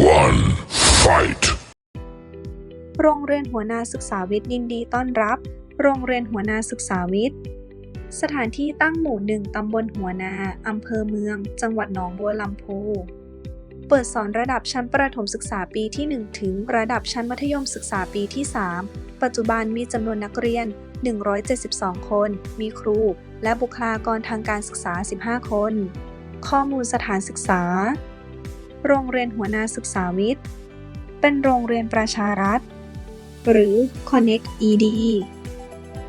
one, fight. โรงเรียนหัวนาศึกษาวิทย์ยินดีต้อนรับ โรงเรียนหัวนาศึกษาวิทย์ สถานที่ตั้งหมู่หนึ่งตำบลหัวนาอำเภอเมือง จังหวัดหนองบัวลำพูเปิดสอนระดับชั้นประถมศึกษาปีที่ 1 ถึงระดับชั้นมัธยมศึกษาปีที่ 3 ปัจจุบันมีจำนวนนักเรียน 172 คน มีครู และบุคลากรทางการศึกษา 15 คน ข้อมูลสถานศึกษา โรงเรียนหัวนาศึกษาวิทย์ เป็นโรงเรียนประชารัฐ หรือ Connect ED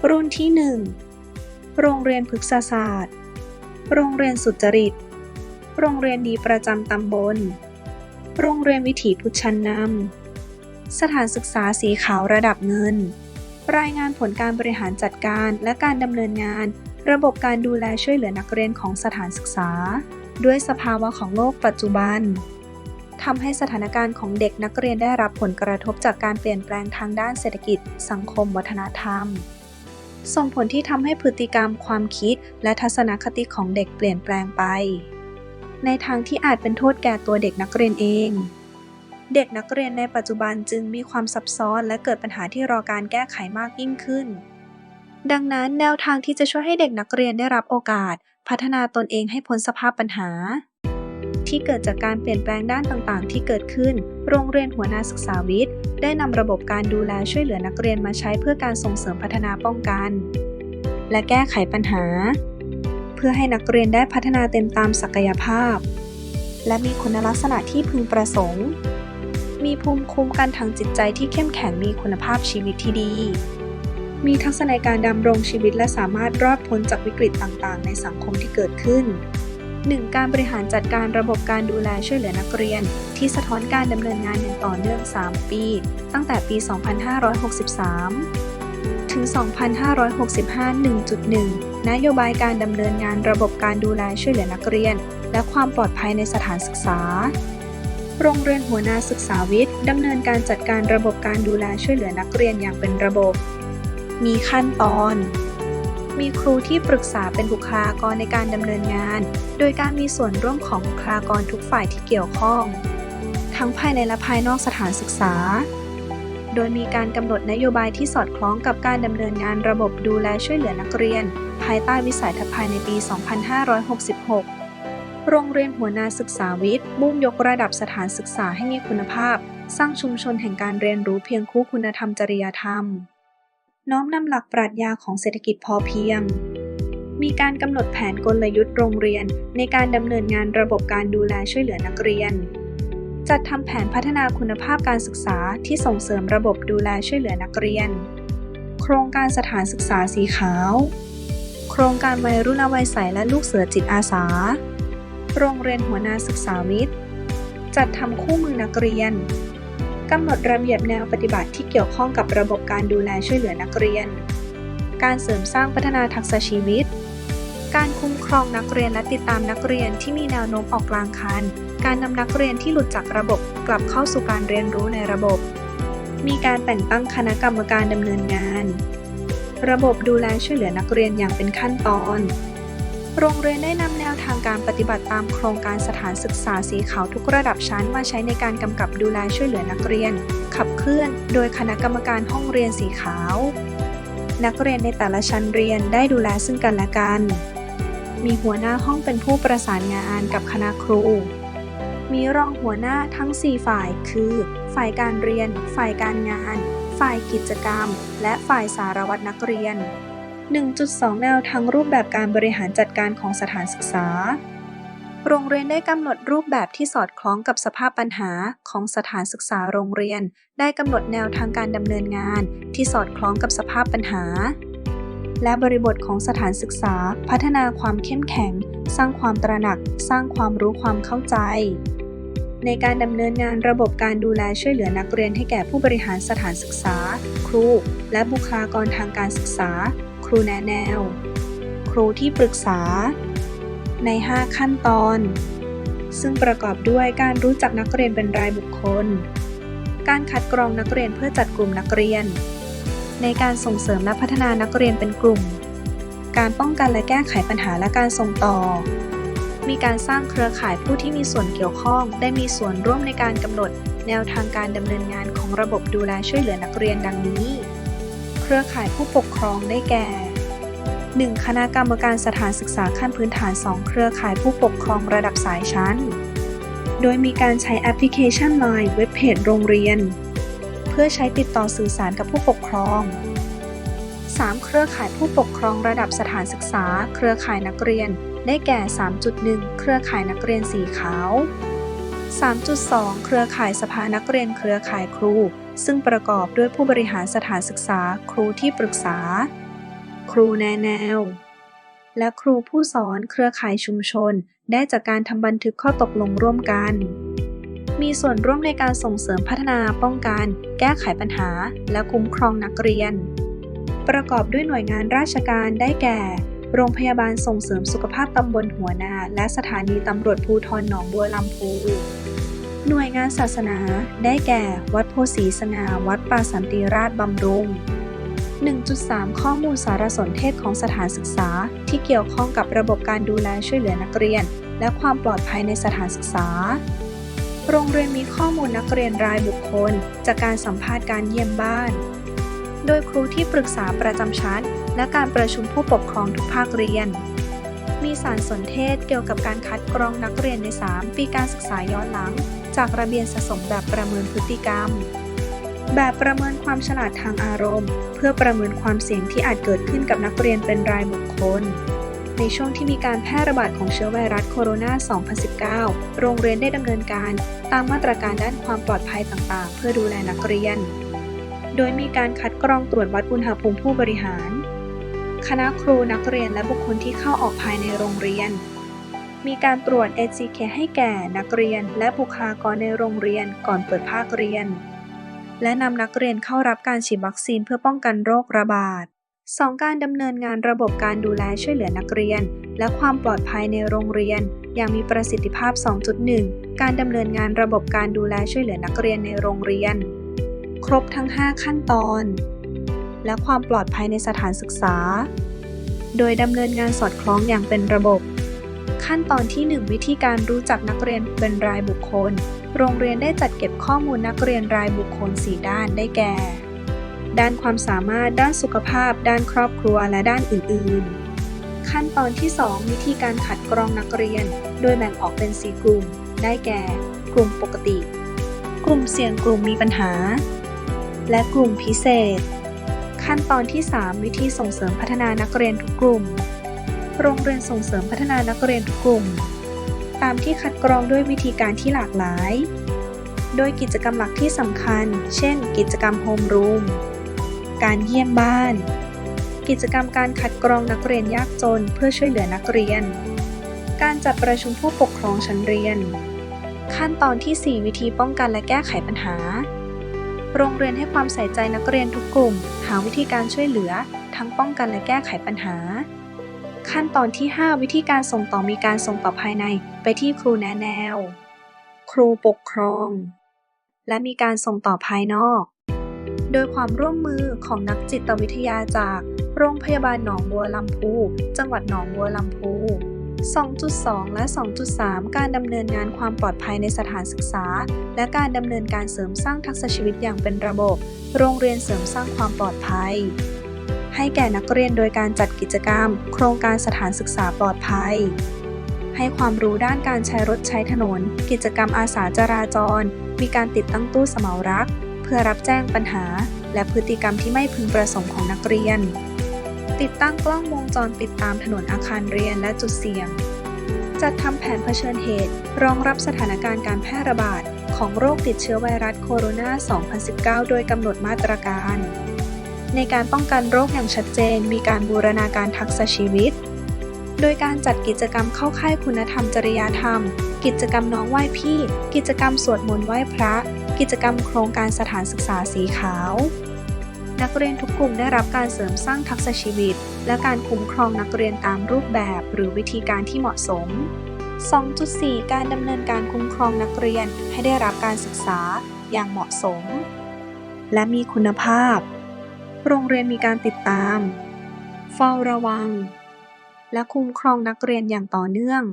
รุ่นที่ 1 โรงเรียนพฤกษศาสตร์ โรงเรียนสุจริต โรงเรียนดีประจำตำบล โรงเรียนวิถีพุทธชันนำ สถานศึกษาสีขาวระดับเงิน รายงานผลการบริหารจัดการและการดำเนินงาน ระบบการดูแลช่วยเหลือนักเรียนของสถานศึกษา ด้วยสภาวะของโลกปัจจุบัน ทำให้สถานการณ์ของเด็กนักเรียนได้รับผลกระทบจากการเปลี่ยนแปลงทางด้านเศรษฐกิจ สังคม วัฒนธรรม ส่งผลที่ทำให้พฤติกรรมความคิด และทัศนคติของเด็กเปลี่ยนแปลงไป ในทางที่อาจเป็นโทษแก่ตัวเด็กนักเรียนเอง เด็กนักเรียนในปัจจุบันจึงมีความซับซ้อนและเกิดปัญหาที่รอการแก้ไขมากยิ่งขึ้น ดังนั้นแนวทางที่จะช่วยให้เด็กนักเรียนได้รับโอกาส พัฒนาตนเองให้พ้นสภาพปัญหา ที่เกิดจากการเปลี่ยนแปลงด้านต่างๆ ที่เกิดขึ้น โรงเรียนหัวหน้าศึกษาวิทย์ ได้นำระบบการดูแลช่วยเหลือนักเรียนมาใช้เพื่อการส่งเสริมพัฒนาป้องกัน และแก้ไขปัญหา เพื่อให้นักเรียนได้พัฒนาเต็มตามศักยภาพ และมีคุณลักษณะที่พึงประสงค์ มีภูมิคุ้มกันทางจิตใจที่เข้มแข็งมีคุณภาพชีวิตที่ดี มีทักษะในการดำรงชีวิตและสามารถรอดพ้นจากวิกฤตต่างๆ ในสังคมที่เกิดขึ้น 1. การบริหารจัดการระบบการดูแลช่วยเหลือนักเรียน ที่สะท้อนการดำเนินงานอย่างต่อเนื่อง 3 ปี ตั้งแต่ปี 2563 ถึง 2565 1.1 นโยบายการดำเนินงานระบบการดูแลช่วยเหลือนักเรียน และความปลอดภัยในสถานศึกษา โรงเรียนหัวหน้าศึกษาวิทย์ดำเนินการจัดการระบบการดูแลช่วยเหลือนักเรียนอย่างเป็นระบบ มีขั้นตอน มีครูที่ปรึกษาเป็นบุคลากรในการดำเนินงาน โดยการมีส่วนร่วมของบุคลากรทุกฝ่ายที่เกี่ยวข้อง ทั้งภายในและภายนอกสถานศึกษา โดยมีการกำหนดนโยบายที่สอดคล้องกับการดำเนินงานระบบดูแลช่วยเหลือนักเรียน ภายใต้วิสัยทัศน์ภายในปี 2566โรงเรียนหัวหน้าศึกษาวิทย์มุ่งยกระดับสถานศึกษาให้มีคุณภาพ สร้างชุมชนแห่งการเรียนรู้เพียงคู่คุณธรรมจริยธรรม น้อมนำหลักปรัชญาของเศรษฐกิจพอเพียง มีการกำหนดแผนกลยุทธ์โรงเรียน ในการดำเนินงานระบบการดูแลช่วยเหลือนักเรียน จัดทำแผนพัฒนาคุณภาพการศึกษาที่ส่งเสริมระบบดูแลช่วยเหลือนักเรียน โครงการสถานศึกษาสีขาว โครงการวัยรุ่นวัยใสและลูกเสือจิตอาสา โรงเรียนหัวหน้าศึกษาวิทย์ จัดทำคู่มือนักเรียน กำหนดระเบียบแนวปฏิบัติที่เกี่ยวข้องกับระบบการดูแลช่วยเหลือนักเรียน การเสริมสร้างพัฒนาทักษะชีวิต การคุ้มครองนักเรียนและติดตามนักเรียนที่มีแนวโน้มออกกลางคัน การนำนักเรียนที่หลุดจากระบบกลับเข้าสู่การเรียนรู้ในระบบ มีการแต่งตั้งคณะกรรมการดำเนินงาน ระบบดูแลช่วยเหลือนักเรียนอย่างเป็นขั้นตอน โรงเรียนได้นำแนวทางการปฏิบัติตามโครงการสถานศึกษาสีขาวทุกระดับชั้นมาใช้ในการกำกับดูแลช่วยเหลือนักเรียน ขับเคลื่อน โดยคณะกรรมการห้องเรียนสีขาว นักเรียนในแต่ละชั้นเรียนได้ดูแลซึ่งกันและกัน มีหัวหน้าห้องเป็นผู้ประสานงานกับคณะครู มีรองหัวหน้าทั้ง 4 ฝ่าย คือ ฝ่ายการเรียน ฝ่ายการงาน ฝ่ายกิจกรรม และฝ่ายสารวัตรนักเรียน 1.2 แนวทางรูปแบบการบริหารจัดการของสถานศึกษา โรงเรียนได้กำหนดรูปแบบที่สอดคล้องกับสภาพปัญหาของสถานศึกษาโรงเรียน ได้กำหนดแนวทางการดำเนินงานที่สอดคล้องกับสภาพปัญหา และบริบทของสถานศึกษา พัฒนาความเข้มแข็ง สร้างความตระหนัก สร้างความรู้ความเข้าใจในการดำเนินงานระบบการดูแลช่วยเหลือนักเรียนให้แก่ผู้บริหารสถานศึกษา ครู และบุคลากรทางการศึกษา รูแนะแนว ครูที่ปรึกษา ใน 5 ขั้นตอน ซึ่งประกอบด้วยการรู้จักนักเรียนเป็นรายบุคคล การคัดกรองนักเรียนเพื่อจัดกลุ่มนักเรียน ในการส่งเสริมและพัฒนานักเรียนเป็นกลุ่ม การป้องกันและแก้ไขปัญหาและการส่งต่อ มีการสร้างเครือข่ายผู้ที่มีส่วนเกี่ยวข้องได้มีส่วนร่วมในการกำหนดแนวทางการดำเนินงานของระบบดูแลช่วยเหลือนักเรียนดังนี้ รือข่ายผู้ปกครองได้แก่ 1. คณะกรรมการสถานศึกษาขั้นพื้นฐาน 2 เครือข่ายผู้ปกครองระดับสายชั้น โดยมีการใช้แอปพลิเคชัน Line เว็บเพจโรงเรียน เพื่อใช้ติดต่อสื่อสารกับผู้ปกครอง 3. เครือข่ายผู้ปกครองระดับสถานศึกษา เครือข่ายนักเรียน ได้แก่ 3.1 เครือข่ายนักเรียนสีขาว 3.2 เครือข่ายสภานักเรียน เครือข่ายครู ซึ่งประกอบด้วยผู้บริหารสถานศึกษา ครูที่ปรึกษา ครูแนแนว และครูผู้สอนเครือข่ายชุมชน ได้จากการทำบันทึกข้อตกลงร่วมกัน มีส่วนร่วมในการส่งเสริมพัฒนาป้องกัน แก้ไขปัญหา และคุ้มครองนักเรียน ประกอบด้วยหน่วยงานราชการได้แก่ โรงพยาบาลส่งเสริมสุขภาพตำบลหัวนา และสถานีตำรวจภูธรหนองบัวลำพู หน่วยงานศาสนาได้แก่ วัดโพสีสง่าวัดป่าสันติราชบำรุง 1.3 ข้อมูลสารสนเทศของสถานศึกษา ที่เกี่ยวข้องกับระบบการดูแลช่วยเหลือนักเรียน และความปลอดภัยในสถานศึกษา โรงเรียนมีข้อมูลนักเรียนรายบุคคล จากการสัมภาษณ์การเยี่ยมบ้าน โดยครูที่ปรึกษาประจำชั้น และการประชุมผู้ปกครองทุกภาคเรียนมีสารสนเทศเกี่ยวกับการคัดกรองนักเรียนใน 3 ปีการศึกษาย้อนหลัง จากระเบียนสะสมแบบประเมินพฤติกรรม แบบประเมินความฉลาดทางอารมณ์ เพื่อประเมินความเสี่ยงที่อาจเกิดขึ้นกับนักเรียนเป็นรายบุคคล ในช่วงที่มีการแพร่ระบาดของเชื้อไวรัสโคโรนา 2019 โรงเรียนได้ดำเนินการตามมาตรการด้านความปลอดภัยต่างๆ เพื่อดูแลนักเรียน โดยมีการคัดกรองตรวจวัดอุณหภูมิผู้บริหาร คณะครูนักเรียนและบุคคลที่เข้าออกภายในโรงเรียน มีการตรวจ HCK ให้แก่นักเรียนและบุคลากรในโรงเรียนก่อนเปิดภาคเรียน และนำนักเรียนเข้ารับการฉีดวัคซีนเพื่อป้องกันโรคระบาด 2. การดำเนินงานระบบการดูแลช่วยเหลือนักเรียน และความปลอดภัยในโรงเรียน อย่างมีประสิทธิภาพ 2.1 การดำเนินงานระบบการดูแลช่วยเหลือนักเรียนในโรงเรียน ครบทั้ง 5 ขั้นตอน และความปลอดภัยในสถานศึกษา โดยดำเนินงานสอดคล้องอย่างเป็นระบบ ขั้นตอนที่ 1 วิธีการรู้จักนักเรียนเป็นรายบุคคล โรงเรียนได้จัดเก็บข้อมูลนักเรียนรายบุคคล 4 ด้านได้แก่ ด้านความสามารถ ด้านสุขภาพ ด้านครอบครัว และด้านอื่น ๆ ขั้นตอนที่ 2 วิธีการคัดกรองนักเรียน โดยแบ่งออกเป็น 4 กลุ่ม ได้แก่ กลุ่มปกติ กลุ่มเสี่ยงกลุ่มมีปัญหา และกลุ่มพิเศษ ขั้นตอนที่ 3 วิธีส่งเสริมพัฒนานักเรียนทุกกลุ่ม โรงเรียนส่งเสริมพัฒนานักเรียนทุกกลุ่ม ตามที่คัดกรองด้วยวิธีการที่หลากหลาย โดยกิจกรรมหลักที่สำคัญ เช่น กิจกรรมโฮมรูม การเยี่ยมบ้าน กิจกรรมการคัดกรองนักเรียนยากจนเพื่อช่วยเหลือนักเรียน การจัดประชุมผู้ปกครองชั้นเรียน ขั้นตอนที่ 4 วิธีป้องกันและแก้ไขปัญหา โรงเรียนให้ความใส่ใจนักเรียนทุกกลุ่ม หาวิธีการช่วยเหลือ ทั้งป้องกันและแก้ไขปัญหา ขั้นตอนที่ 5 วิธีการส่งต่อมีการส่งต่อภายในไปที่ครูแนะแนว ครูปกครอง และมีการส่งต่อภายนอก โดยความร่วมมือของนักจิตวิทยาจาก โรงพยาบาลหนองบัวลำพู จังหวัดหนองบัวลำพู 2.2 และ 2.3 การดำเนินงานความปลอดภัยในสถานศึกษา และการดำเนินการเสริมสร้างทักษะชีวิตอย่างเป็นระบบ โรงเรียนเสริมสร้างความปลอดภัย ให้แก่นักเรียนโดยการจัดกิจกรรม โครงการสถานศึกษาปลอดภัย ให้ความรู้ด้านการใช้รถใช้ถนน กิจกรรมอาสาจราจร มีการติดตั้งตู้สมารัก เพื่อรับแจ้งปัญหา และพฤติกรรมที่ไม่พึงประสงค์ของนักเรียน ติดตั้งกล้องวงจรปิดตามถนนอาคารเรียนและจุดเสี่ยง จัดทำแผนเผชิญเหตุ รองรับสถานการณ์การแพร่ระบาดของโรคติดเชื้อไวรัสโคโรนา 2019 โดยกำหนดมาตรการ ในการป้องกันโรคอย่างชัดเจน มีการบูรณาการทักษะชีวิต โดยการจัดกิจกรรมเข้าค่ายคุณธรรมจริยธรรม กิจกรรมน้องไหว้พี่ กิจกรรมสวดมนต์ไหว้พระ กิจกรรมโครงการสถานศึกษาสีขาว นักเรียนทุกกลุ่มได้รับการเสริมสร้างทักษะชีวิต และการคุ้มครองนักเรียนตามรูปแบบ หรือวิธีการที่เหมาะสม 2.4 การดำเนินการคุ้มครองนักเรียนให้ได้รับการศึกษาอย่างเหมาะสม และมีคุณภาพ โรงเรียนมีการติดตาม เฝ้าระวัง และคุ้มครองนักเรียนอย่างต่อเนื่อง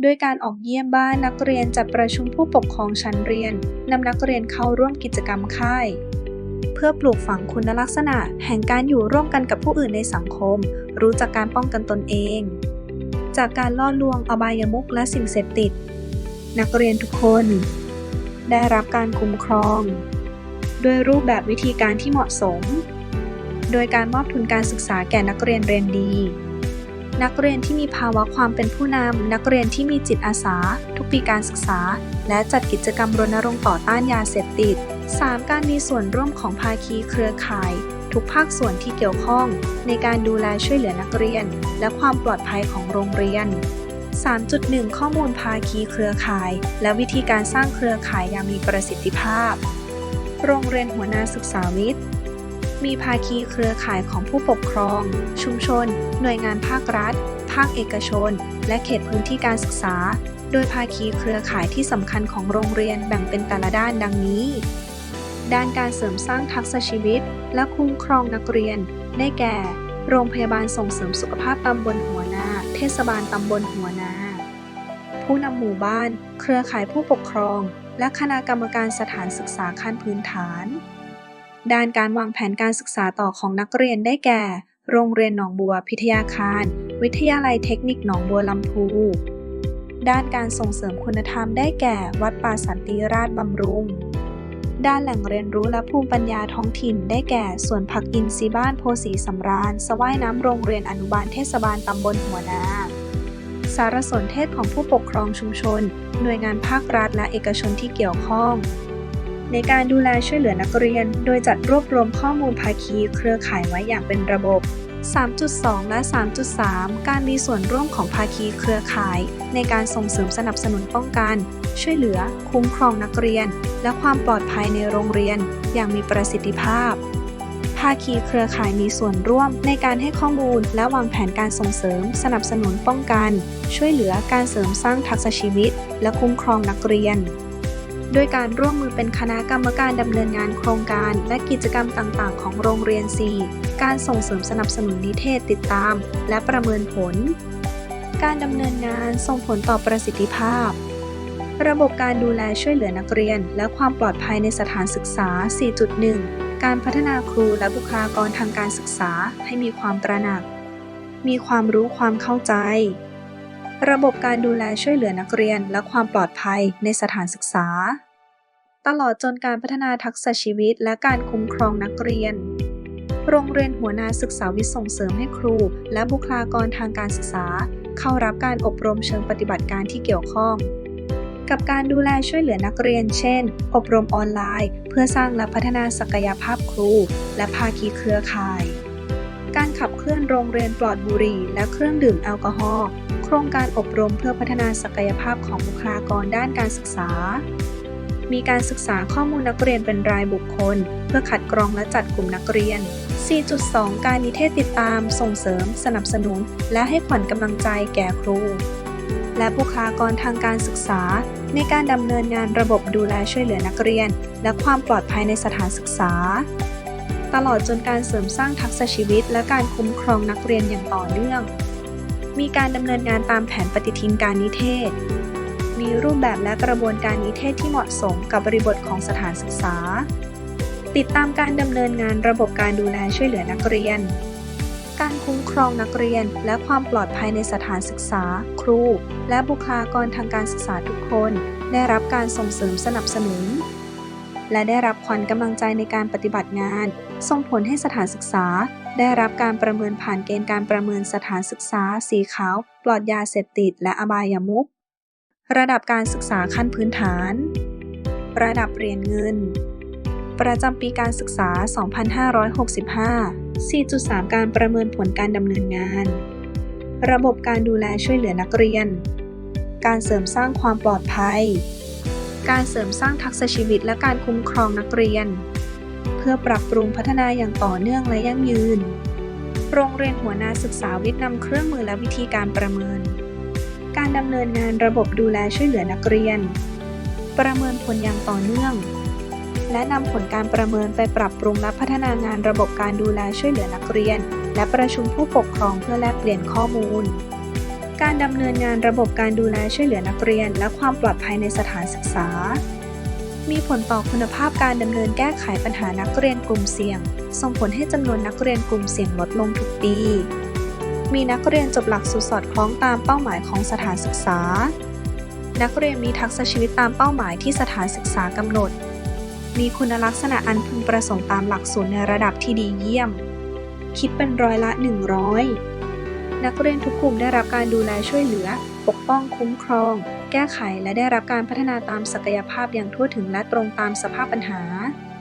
โดยการออกเยี่ยมบ้านนักเรียนจัดประชุมผู้ปกครองชั้นเรียนนำนักเรียนเข้าร่วมกิจกรรมค่าย เพื่อปลูกฝังคุณลักษณะแห่งการอยู่ร่วมกันกับผู้อื่นในสังคม รู้จักการป้องกันตนเอง จากการล่อลวงอบายมุขและสิ่งเสพติด นักเรียนทุกคน ได้รับการคุ้มครอง โดยรูปแบบวิธีการที่เหมาะสม โดยการมอบทุนการศึกษาแก่นักเรียนเรียนดี นักเรียนที่มีภาวะความเป็นผู้นำ นักเรียนที่มีจิตอาสา ทุกปีการศึกษา และจัดกิจกรรมรณรงค์ต่อต้านยาเสพติด 3. การมีส่วนร่วมของภาคีเครือข่าย ทุกภาคส่วนที่เกี่ยวข้อง ในการดูแลช่วยเหลือนักเรียน และความปลอดภัยของโรงเรียน 3.1 ข้อมูลภาคีเครือข่าย และวิธีการสร้างเครือข่ายอย่างมีประสิทธิภาพ โรงเรียนหัวหน้าศึกษาวิทย์ มีภาคีเครือข่ายของผู้ปกครอง ชุมชน หน่วยงานภาครัฐ ภาคเอกชน และเขตพื้นที่การศึกษา โดยภาคีเครือข่ายที่สำคัญของโรงเรียนแบ่งเป็นแต่ละด้านดังนี้ ด้านการเสริมสร้างทักษะชีวิต และคุ้มครองนักเรียน ได้แก่ โรงพยาบาลส่งเสริมสุขภาพตำบลหัวนา เทศบาลตำบลหัวนา ผู้นำหมู่บ้าน เครือข่ายผู้ปกครอง และคณะกรรมการสถานศึกษาขั้นพื้นฐาน ด้านการวางแผนการศึกษาต่อของนักเรียนได้แก่ โรงเรียนหนองบัวพิทยาคาร วิทยาลัยเทคนิคหนองบัวลำพู ด้านการส่งเสริมคุณธรรมได้แก่ วัดป่าสันติราชบำรุง ด้านแหล่งเรียนรู้และภูมิปัญญาท้องถิ่น ได้แก่สวนผักอินทรีย์บ้านโพสีสำราญ สว่ายน้ำโรงเรียนอนุบาลเทศบาลตำบลหัวนา สารสนเทศของผู้ปกครองชุมชน หน่วยงานภาครัฐและเอกชนที่เกี่ยวข้อง ในการดูแลช่วยเหลือนักเรียน โดยจัดรวบรวมข้อมูลภาคีเครือข่ายไว้อย่างเป็นระบบ 3.2 และ 3.3 การมีส่วนร่วมของภาคีเครือข่าย ในการส่งเสริมสนับสนุนป้องกัน ช่วยเหลือ คุ้มครองนักเรียน และความปลอดภัยในโรงเรียน อย่างมีประสิทธิภาพ ภาคีเครือข่ายมีส่วนร่วมในการให้ข้อมูล และวางแผนการส่งเสริม สนับสนุนป้องกัน ช่วยเหลือการเสริมสร้างทักษะชีวิต และคุ้มครองนักเรียนโดยการร่วมมือเป็นคณะกรรมการดำเนินงานโครงการ และกิจกรรมต่างๆ ของโรงเรียน 4 การส่งเสริมสนับสนุนนิเทศติดตาม และประเมินผล การดำเนินงานส่งผลต่อประสิทธิภาพ ระบบการดูแลช่วยเหลือนักเรียน และความปลอดภัยในสถานศึกษา 4.1 การพัฒนาครูและบุคลากรทางการศึกษาให้มีความตระหนัก มีความรู้ความเข้าใจ ระบบการดูแลช่วยเหลือนักเรียนและความปลอดภัยในสถานศึกษา ตลอดจนการพัฒนาทักษะชีวิตและการคุ้มครองนักเรียน โรงเรียนหัวหน้าศึกษาวิทย์ส่งเสริมให้ครู และบุคลากรทางการศึกษา เข้ารับการอบรมเชิงปฏิบัติการที่เกี่ยวข้อง กับการดูแลช่วยเหลือนักเรียน เช่น อบรมออนไลน์ เพื่อสร้างและพัฒนาศักยภาพครู และภาคีเครือข่าย การขับเคลื่อนโรงเรียนปลอดบุหรี่ และเครื่องดื่มแอลกอฮอล์ โครงการอบรมเพื่อพัฒนาศักยภาพของบุคลากรด้านการศึกษา มีการศึกษาข้อมูลนักเรียนเป็นรายบุคคล เพื่อคัดกรองและจัดกลุ่มนักเรียน 4.2 การนิเทศติดตาม ส่งเสริม สนับสนุน และให้ขวัญกำลังใจแก่ครู และบุคลากรทางการศึกษา ในการดำเนินงานระบบดูแลช่วยเหลือนักเรียน และความปลอดภัยในสถานศึกษา ตลอดจนการเสริมสร้างทักษะชีวิต และการคุ้มครองนักเรียนอย่างต่อเนื่อง มีการดำเนินงานตามแผนปฏิทินการนิเทศ มีรูปแบบและกระบวนการนิเทศที่เหมาะสมกับบริบทของสถานศึกษา ติดตามการดำเนินงานระบบการดูแลช่วยเหลือนักเรียน การคุ้มครองนักเรียน และความปลอดภัยในสถานศึกษา ครู และบุคลากรทางการศึกษาทุกคน ได้รับการส่งเสริมสนับสนุน และได้รับขวัญกำลังใจในการปฏิบัติงาน ส่งผลให้สถานศึกษา ได้รับการประเมินผ่านเกณฑ์การประเมินสถานศึกษา สีขาว ปลอดยาเสพติด และอบายามุขระดับการศึกษาขั้นพื้นฐาน ระดับเรียนเงิน ประจำปีการศึกษา 2565 4.3 การประเมินผลการดำเนินงาน ระบบการดูแลช่วยเหลือนักเรียน การเสริมสร้างความปลอดภัย การเสริมสร้างทักษะชีวิตและการคุ้มครองนักเรียน เพื่อปรับปรุงพัฒนาอย่างต่อเนื่องและยั่งยืน โรงเรียนหัวหน้าศึกษาวิทย์นำเครื่องมือและวิธีการประเมิน การดำเนินงานระบบดูแลช่วยเหลือนักเรียน ประเมินผลอย่างต่อเนื่อง และนำผลการประเมินไปปรับปรุงและพัฒนางานระบบการดูแลช่วยเหลือนักเรียน และประชุมผู้ปกครองเพื่อแลกเปลี่ยนข้อมูล การดำเนินงานระบบการดูแลช่วยเหลือนักเรียน และความปลอดภัยในสถานศึกษา มีผลต่อคุณภาพการดำเนินแก้ไขปัญหานักเรียนกลุ่มเสี่ยง ส่งผลให้จำนวนนักเรียนกลุ่มเสี่ยงลดลงทุกปี มีนักเรียนจบหลักสูตรสอดคล้องตามเป้าหมายของสถานศึกษา นักเรียนมีทักษะชีวิตตามเป้าหมายที่สถานศึกษากำหนด มีคุณลักษณะอันพึงประสงค์ตามหลักสูตรในระดับที่ดีเยี่ยม คิดเป็นร้อยละ 100 นักเรียนทุกกลุ่มได้รับการดูแลช่วยเหลือ ปกป้องคุ้มครอง แก้ไขและได้รับการพัฒนาตามศักยภาพอย่างทั่วถึงและตรงตามสภาพปัญหา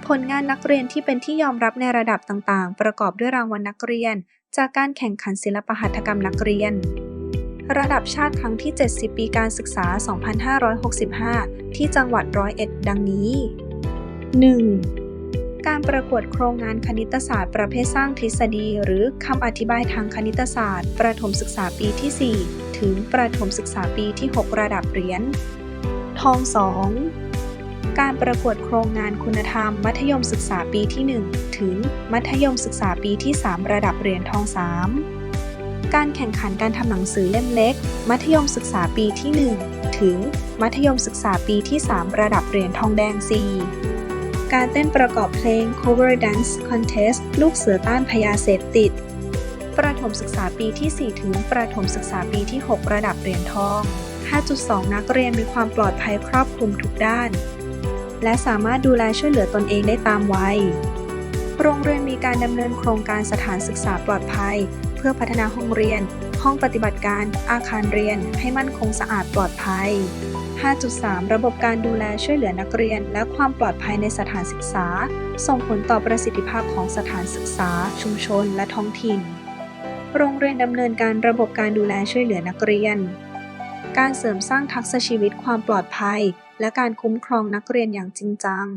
ผลงานนักเรียนที่เป็นที่ยอมรับในระดับต่างๆ ประกอบด้วยรางวัลนักเรียน จากการแข่งขันศิลปหัตถกรรมนักเรียนระดับชาติครั้งที่ 70 ปีการศึกษา 2565 ที่จังหวัดร้อยเอ็ด ดังนี้ 1. การประกวดโครงงานคณิตศาสตร์ประเภทสร้างทฤษฎี หรือคำอธิบายทางคณิตศาสตร์ ประถมศึกษาปีที่ 4 ถึงประถมศึกษาปีที่ 6 ระดับเหรียญทอง 2 การประกวดโครงงานคุณธรรม มัธยมศึกษาปีที่ 1 ถึงมัธยมศึกษาปีที่ 3 ระดับเหรียญทอง 3 การแข่งขันการทำหนังสือเล่มเล็ก มัธยมศึกษาปีที่ 1 ถึงมัธยมศึกษาปีที่ 3 ระดับเหรียญทองแดง 4 การเต้นประกอบเพลง cover dance contest ลูกเสือต้านพยาเสพติด ประถมศึกษาปีที่ 4 ถึงประถมศึกษาปีที่ 6 ระดับเหรียญทอง 5.2 นักเรียนมีความปลอดภัยครอบคลุมทุกด้าน และสามารถดูแลช่วยเหลือตนเองได้ตามวัย โรงเรียนมีการดำเนินโครงการสถานศึกษาปลอดภัย เพื่อพัฒนาห้องเรียน ห้องปฏิบัติการ อาคารเรียนให้มั่นคงสะอาดปลอดภัย 5.3 ระบบการดูแลช่วยเหลือนักเรียน และความปลอดภัยในสถานศึกษา ส่งผลต่อประสิทธิภาพของสถานศึกษา ชุมชน และท้องถิ่น โรงเรียนดำเนินการระบบการดูแลช่วยเหลือนักเรียน การเสริมสร้างทักษะชีวิตความปลอดภัย และการคุ้มครองนักเรียนอย่างจริงจัง